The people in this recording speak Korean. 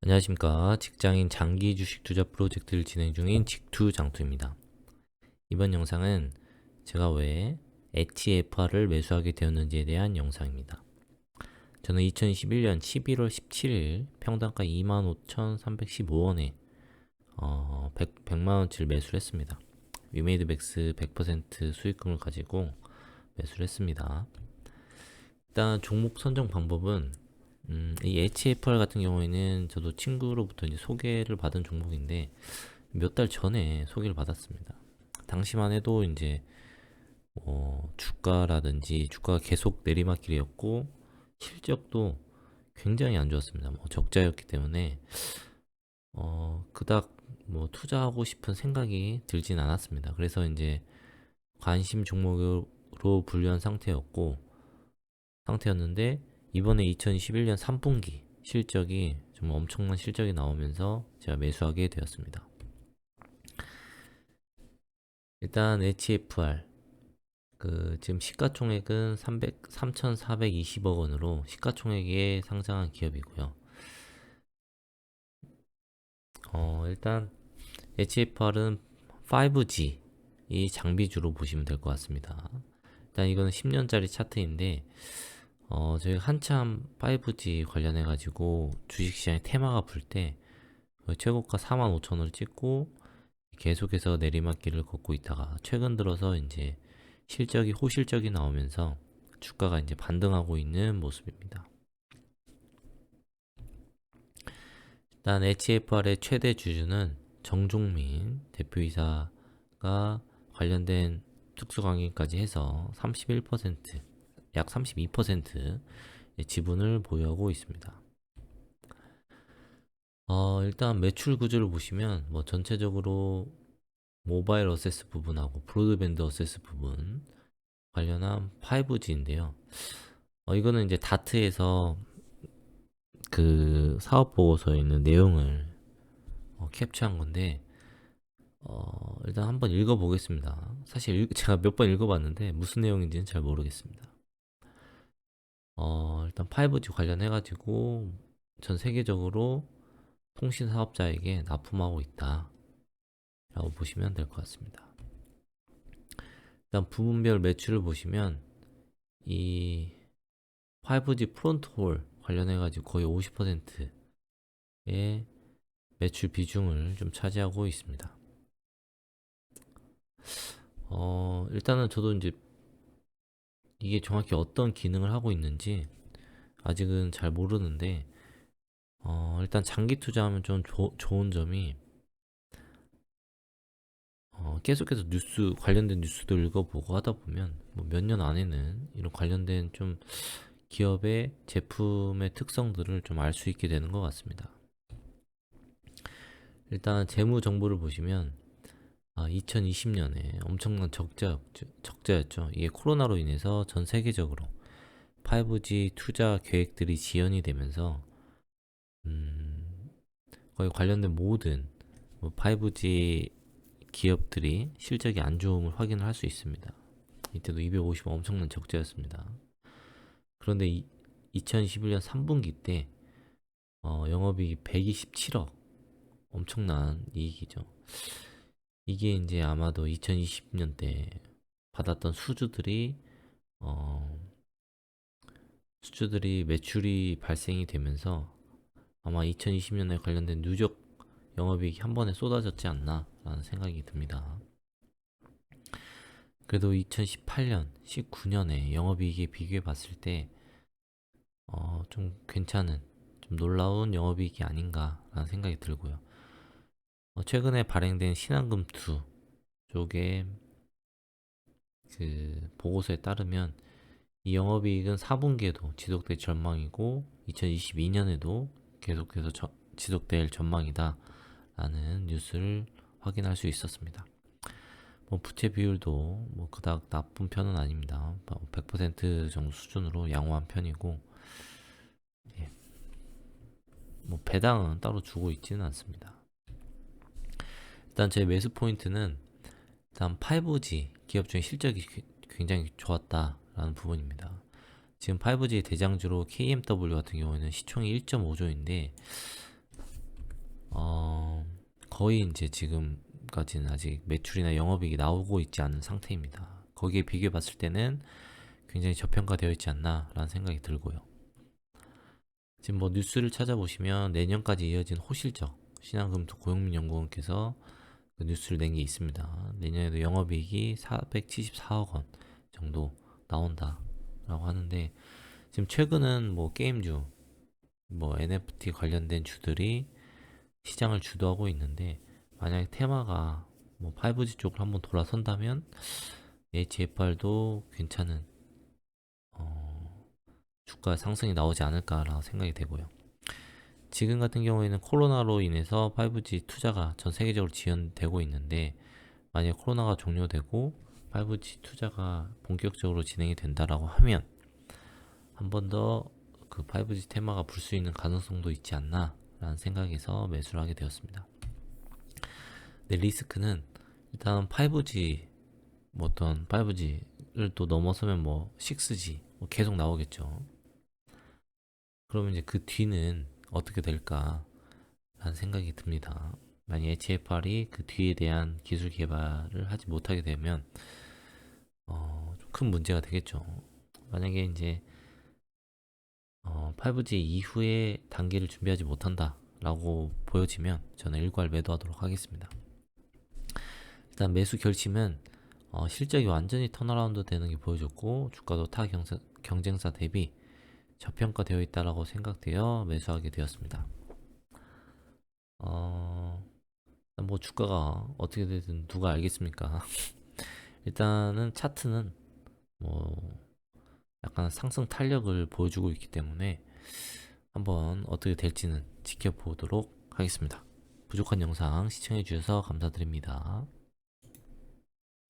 안녕하십니까. 직장인 장기 주식 투자 프로젝트를 진행 중인 직투장투입니다. 이번 영상은 제가 왜 HFR을 매수하게 되었는지에 대한 영상입니다. 저는 2021년 11월 17일 평당가 25,315원에 어, 100, 100만원치를 매수를 했습니다. 위메이드 백스 100% 수익금을 가지고 매수를 했습니다. 일단 종목 선정 방법은 음, 이 HFR 같은 경우에는 저도 친구로부터 이제 소개를 받은 종목인데 몇 달 전에 소개를 받았습니다. 당시만 해도 이제 뭐 주가라든지 주가가 계속 내리막길이었고 실적도 굉장히 안 좋았습니다. 뭐 적자였기 때문에 어 그닥 뭐 투자하고 싶은 생각이 들진 않았습니다. 그래서 이제 관심 종목으로 분류한 상태였고 상태였는데 이번에 2021년 3분기 실적이 좀 엄청난 실적이 나오면서 제가 매수하게 되었습니다. 일단 HFR 그 지금 시가총액은 300, 3,420억 원으로 시가총액에 상장한 기업이고요. 어, 일단 HFR은 5G 이 장비주로 보시면 될 것 같습니다. 일단 이거는 10년짜리 차트인데 어, 저희 한참 5G 관련해 가지고 주식시장에 테마가 불 때 최고가 45,000원을 찍고 계속해서 내리막길을 걷고 있다가 최근 들어서 이제 실적이 호실적이 나오면서 주가가 이제 반등하고 있는 모습입니다. 일단 HFR의 최대 주주는 정종민 대표이사가 관련된 특수강의까지 해서 31%, 약 32% 지분을 보유하고 있습니다. 어, 일단 매출 구조를 보시면 뭐 전체적으로 모바일 어세스 부분하고 브로드밴드 어세스 부분 관련한 5G인데요. 어, 이거는 이제 다트에서 그 사업 보고서에 있는 내용을 어, 캡처한 건데 어, 일단 한번 읽어보겠습니다. 사실 읽- 제가 몇 번 읽어봤는데 무슨 내용인지는 잘 모르겠습니다. 어, 일단 5G 관련해가지고 전 세계적으로 통신 사업자에게 납품하고 있다. 라고 보시면 될 것 같습니다. 일단 부문별 매출을 보시면 이 5G 프론트홀 관련해가지고 거의 50%의 매출 비중을 좀 차지하고 있습니다. 어, 일단은 저도 이제 이게 정확히 어떤 기능을 하고 있는지 아직은 잘 모르는데 어, 일단 장기 투자하면 좀 조- 좋은 점이 어, 계속해서 뉴스 관련된 뉴스도 읽어보고 하다 보면 뭐 몇 년 안에는 이런 관련된 좀 기업의 제품의 특성들을 좀 알 수 있게 되는 것 같습니다. 일단 재무 정보를 보시면 아, 2020년에 엄청난 적자, 적자였죠. 이게 코로나로 인해서 전 세계적으로 5G 투자 계획들이 지연이 되면서 음, 거의 관련된 모든 뭐 5G 기업들이 실적이 안 좋음을 확인을 할 수 있습니다. 이때도 250원 엄청난 적자였습니다. 그런데 이, 2021년 3분기 때 어, 영업이익이 127억 엄청난 이익이죠. 이게 이제 아마도 2020년 때 받았던 수주들이 어, 수주들이 매출이 발생이 되면서 아마 2020년에 관련된 누적 영업이익이 한 번에 쏟아졌지 않나라는 생각이 듭니다. 그래도 2018년, 19년에 영업이익에 비교해 봤을 때, 어, 좀 괜찮은, 좀 놀라운 영업이익이 아닌가라는 생각이 들고요. 어, 최근에 발행된 신한금 2 쪽에 그 보고서에 따르면 이 영업이익은 4분기에도 지속될 전망이고 2022년에도 계속해서 저- 지속될 전망이다 라는 뉴스를 확인할 수 있었습니다. 뭐 부채 비율도 뭐 그닥 나쁜 편은 아닙니다. 100% 정도 수준으로 양호한 편이고 예. 뭐 배당은 따로 주고 있지는 않습니다. 일단 제 매수 포인트는 일단 5G 기업 중에 실적이 기- 굉장히 좋았다 라는 부분입니다. 지금 5G 대장주로 KMW 같은 경우에는 시총이 1.5조인데 어, 거의 이제 지금까지는 아직 매출이나 영업이익이 나오고 있지 않은 상태입니다. 거기에 비교해 봤을 때는 굉장히 저평가되어 있지 않나라는 생각이 들고요. 지금 뭐 뉴스를 찾아보시면 내년까지 이어진 호실적 신한금토 고용민 연구원께서 그 뉴스를 낸 게 있습니다. 내년에도 영업이익이 474억 원 정도 나온다라고 하는데 지금 최근은 뭐 게임주, 뭐 NFT 관련된 주들이 시장을 주도하고 있는데 만약에 테마가 뭐 5G 쪽으로 한번 돌아선다면 HFR도 괜찮은 어, 주가 상승이 나오지 않을까라고 생각이 되고요. 지금 같은 경우에는 코로나로 인해서 5G 투자가 전 세계적으로 지연되고 있는데 만약 코로나가 종료되고 5G 투자가 본격적으로 진행이 된다라고 하면 한 번 더 그 5G 테마가 불 수 있는 가능성도 있지 않나 라는 생각에서 매수를 하게 되었습니다. 근데 리스크는 일단 5G 뭐 어떤 5G를 또 넘어서면 뭐 6G 뭐 계속 나오겠죠. 그러면 이제 그 뒤는 어떻게 될까? 라는 생각이 듭니다. 만약 HFR이 그 뒤에 대한 기술 개발을 하지 못하게 되면 어, 좀큰 문제가 되겠죠. 만약에 이제 어, 5G 이후에 단계를 준비하지 못한다라고 보여지면 저는 일괄 매도하도록 하겠습니다. 일단 매수 결심은 어, 실적이 완전히 턴어라운드 되는 게 보여졌고 주가도 타 경사, 경쟁사 대비 저평가되어 있다라고 생각되어 매수하게 되었습니다. 어, 뭐 주가가 어떻게 되든 누가 알겠습니까? 일단은 차트는 뭐 약간 상승 탄력을 보여주고 있기 때문에 한번 어떻게 될지는 지켜보도록 하겠습니다. 부족한 영상 시청해 주셔서 감사드립니다.